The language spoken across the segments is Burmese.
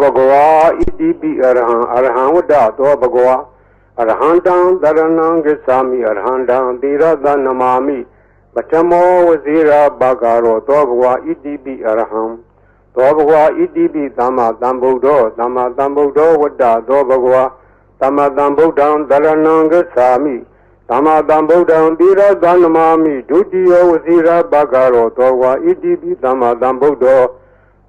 ဘဂဝါဣတိပိအရဟံအရဟံဝတ္တသောဘဂဝါအရဟံတံတရဏံဂစ္ဆာမိအရဟံတံသီရသနမာမိပထမောဝဇိရာဘဂရောသောဘဂဝါဣတိပိအရဟံသောဘဂဝါဣတိပိသမ္မာသမ္ဗုဒ္ဓောသမ္မာသမ္ဗုဒ္ဓောဝတ္တသောဘဂဝါသမ္မာသမ္ဗုဒ္ဓံတရဏံဂစ္ဆာမိသမ္မာသမ္ဗုဒ္ဓံသီရသနမာမိဒုတိယဝဇိရာဘဂရောသောဘဂဝါဣတိပိသမ္မာသမ္ဗုဒ္ဓော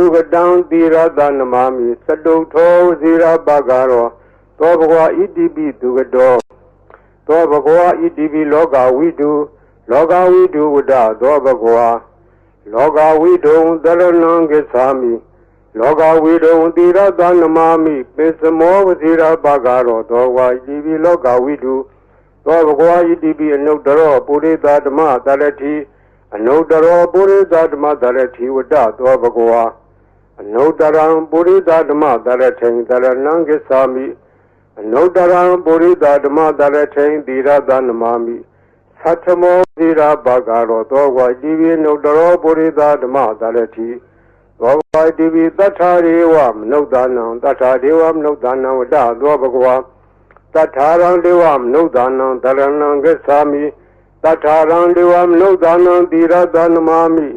သူကတံတိရသနမမိစတုထောဇိရပကရောသောဘဂဝါဣတိပိသူကတောသောဘဂဝါဣတိပိလောကဝိတုလောကဝိတုဝဒသောဘဂဝါလောကဝိတုံတရဏံဂစ္ဆာမိလောကဝိတုံတိရသနမမိပိစမောဝဇိရပကရောသောဘဂဝါဣတိပိလောကဝိတုသောဘဂဝါဣတိပိအနုတ္တရောပုရိသဓမ္မတရတိအနုတ္တရောပုရိသဓမ္မတရတိဝဒသောဘဂဝါ အနုတ္တရံပုရိသဓမ္မတရထိန်တရဏံကိသာမိအနုတ္တရံပုရိသဓမ္မတရထိန်သီရသနမမိသတ္ထမောသီရဘဂရောသောဝါတိဝိနုတ္တရောပုရိသဓမ္မတရတိသောဝါတိဝိတထာရေဝမနုဿာနံတထာဒေဝမနုဿာနံဝတ္တသောဘဂဝါတထာရံဒေဝမနုဿာနံတရဏံကိသာမိတထာရံဒေဝမနုဿာနံသီရသနမမိ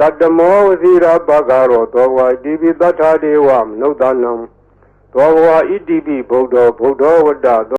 တတ္တမောဝစီရပကရောသောဝါဣတိပိတ္ထာဒေဝမနုဿာနံသောဝါဣတိပိဗုဒ္ဓဗုဒ္ဓဝတ္တသော